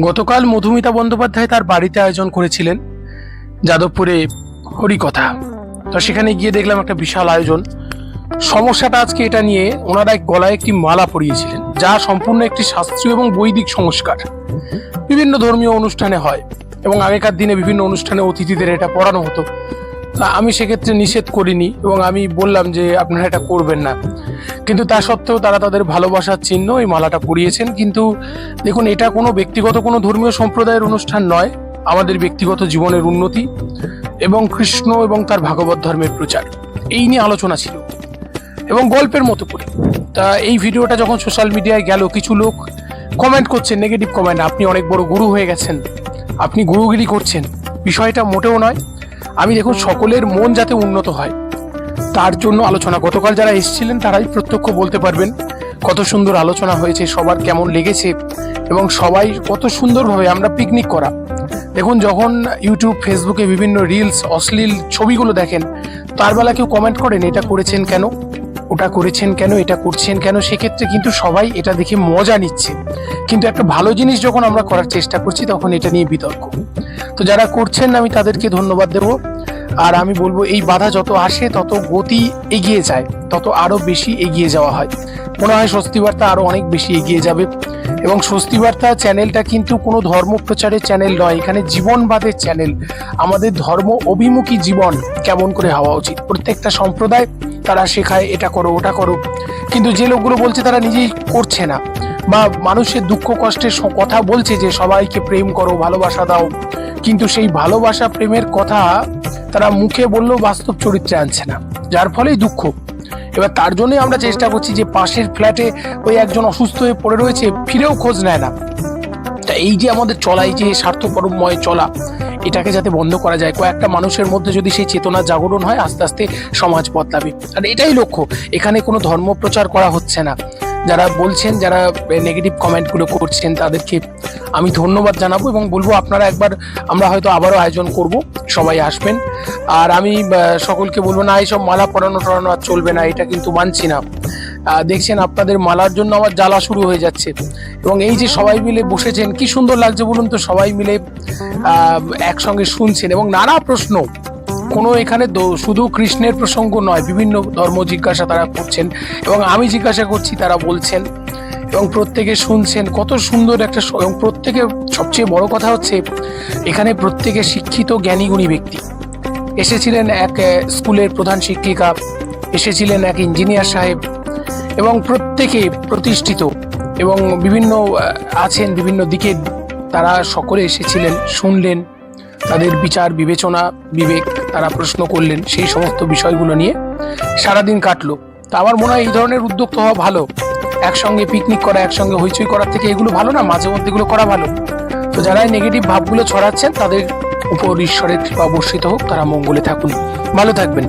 গতকাল মধুমিতা বন্দ্যোপাধ্যায় তার বাড়িতে আয়োজন করেছিলেন যাদবপুরে হরিকথা। তো সেখানে গিয়ে দেখলাম একটা বিশাল আয়োজন। সমস্যাটা আজকে এটা নিয়ে ওনারা এক গলায় একটি মালা পরিয়েছিলেন, যা সম্পূর্ণ একটি শাস্ত্রীয় এবং বৈদিক সংস্কার। বিভিন্ন ধর্মীয় অনুষ্ঠানে হয় এবং আগেকার দিনে বিভিন্ন অনুষ্ঠানে অতিথিদের এটা পড়ানো হতো। আমি সেক্ষেত্রে নিষেধ করিনি এবং আমি বললাম যে আপনারা এটা করবেন না। কিন্তু তা সত্ত্বেও তারা তাদের ভালোবাসার চিহ্ন এই মালাটা পরিয়েছেন। কিন্তু দেখুন, এটা কোনো ব্যক্তিগত, কোনো ধর্মীয় সম্প্রদায়ের অনুষ্ঠান নয়। আমাদের ব্যক্তিগত জীবনের উন্নতি এবং কৃষ্ণ এবং তার ভাগবত ধর্মের প্রচার। এই নিয়ে আলোচনা ছিল এবং গল্পের মতো করে। তা এই ভিডিওটা যখন সোশ্যাল মিডিয়ায় গেল, কিছু লোক কমেন্ট করছেন নেগেটিভ কমেন্ট আপনি অনেক বড় গুরু হয়ে গেছেন, আপনি গুরুগিরি করছেন। বিষয়টা মোটেও নয়। আমি দেখুন সকলের মন যাতে উন্নত হয়। তার জন্য আলোচনা, গতকাল যারা এসেছিলেন তারাই প্রত্যক্ষ বলতে পারবেন কত সুন্দর আলোচনা হয়েছে, সবার কেমন লেগেছে এবং সবাই কত সুন্দরভাবে আমরা পিকনিক করা। দেখুন যখন ইউটিউব ফেসবুকে বিভিন্ন রিলস অশ্লীল ছবিগুলো দেখেন, তার বেলা কেউ কমেন্ট করেন, এটা করেছেন কেন? ওটা করেছেন কেন, এটা করছেন কেন, সেক্ষেত্রে কিন্তু সবাই এটা দেখে মজা নিচ্ছে। কিন্তু একটা ভালো জিনিস যখন আমরা করার চেষ্টা করছি, তখন এটা নিয়ে বিতর্ক। তো যারা করছেন, আমি তাদেরকে ধন্যবাদ দেব। আর আমি বলব, এই বাধা যত আসে, তত গতি এগিয়ে যায়, তত আরও বেশি এগিয়ে যাওয়া হয়। মনে হয় স্বস্তি বার্তা আরও অনেক বেশি এগিয়ে যাবে। এবং স্বস্তি বার্তা চ্যানেলটা কিন্তু কোনো ধর্ম প্রচারের চ্যানেল নয়, এখানে জীবনবাদের চ্যানেল। আমাদের ধর্ম অভিমুখী জীবন কেমন করে হওয়া উচিত? প্রত্যেকটা সম্প্রদায় তারা শেখায়, এটা করো, ওটা করো। কিন্তু যে লোকগুলো বলছে তারা নিজেই করছে না। বা মানুষের দুঃখ কষ্টের কথা বলছে যে, সবাইকে প্রেম করো, ভালোবাসা দাও। কিন্তু সেই ভালোবাসা, প্রেমের কথা তারা মুখে বললেও বাস্তব চরিত্রে আনছে না। যার ফলেই দুঃখ। এবার তার জন্যই আমরা চেষ্টা করছি যে, পাশের ফ্ল্যাটে ওই একজন অসুস্থ হয়ে পড়ে রয়েছে, ফিরেও খোঁজ নেয় না। তা এই যে আমাদের চলা, এই যে স্বার্থপরময় চলা এটাকে যাতে বন্ধ করা যায়। কয়েকটা মানুষের মধ্যে যদি সেই চেতনা জাগরণ হয়, আস্তে আস্তে সমাজ বদলাবে। আর এটাই লক্ষ্য, এখানে কোনো ধর্ম প্রচার করা হচ্ছে না। যারা বলছেন, যারা নেগেটিভ কমেন্টগুলো করছেন, তাদেরকে আমি ধন্যবাদ জানাব এবং বলব, আপনারা একবার আমরা হয়তো আবারও আয়োজন করব, সবাই আসবেন। আর আমি সকলকে বলব, না, এইসব মালা পরানো টরানো আর চলবে না, এটা কিন্তু মানছি না। দেখছেন আপনাদের মালার জন্য আমার জ্বালা শুরু হয়ে যাচ্ছে। এবং এই যে সবাই মিলে বসেছেন, কি সুন্দর লাগছে বলুন তো? সবাই মিলে একসঙ্গে শুনছেন এবং নানা প্রশ্ন। কোনো এখানে শুধু কৃষ্ণের প্রসঙ্গ নয়, বিভিন্ন ধর্ম জিজ্ঞাসা তারা করছেন এবং আমি জিজ্ঞাসা করছি, তারা বলছেন এবং প্রত্যেকে শুনছেন। কত সুন্দর একটা এবং প্রত্যেকে, সবচেয়ে বড় কথা হচ্ছে, এখানে প্রত্যেকে শিক্ষিত, জ্ঞানীগুণী ব্যক্তি। এসেছিলেন এক স্কুলের প্রধান শিক্ষিকা, এসেছিলেন এক ইঞ্জিনিয়ার সাহেব এবং প্রত্যেকে প্রতিষ্ঠিত এবং বিভিন্ন আছেন বিভিন্ন দিকে। তারা সকলে এসেছিলেন, শুনলেন, তাদের বিচার, বিবেচনা, বিবেক, তারা প্রশ্ন করলেন সেই সমস্ত বিষয়গুলো নিয়ে। সারাদিন কাটলো। তা আমার মনে হয় এই ধরনের উদ্যোগ তো হওয়া ভালো। একসঙ্গে পিকনিক করা, একসঙ্গে হইচই করার থেকে এগুলো ভালো না? মাঝে মধ্যে এগুলো করা ভালো। তো যারা নেগেটিভ ভাবগুলো ছড়াচ্ছেন, তাদের উপর ঈশ্বরের কৃপা বর্ষিত হোক। তারা মঙ্গলে থাকুন। ভালো থাকবেন।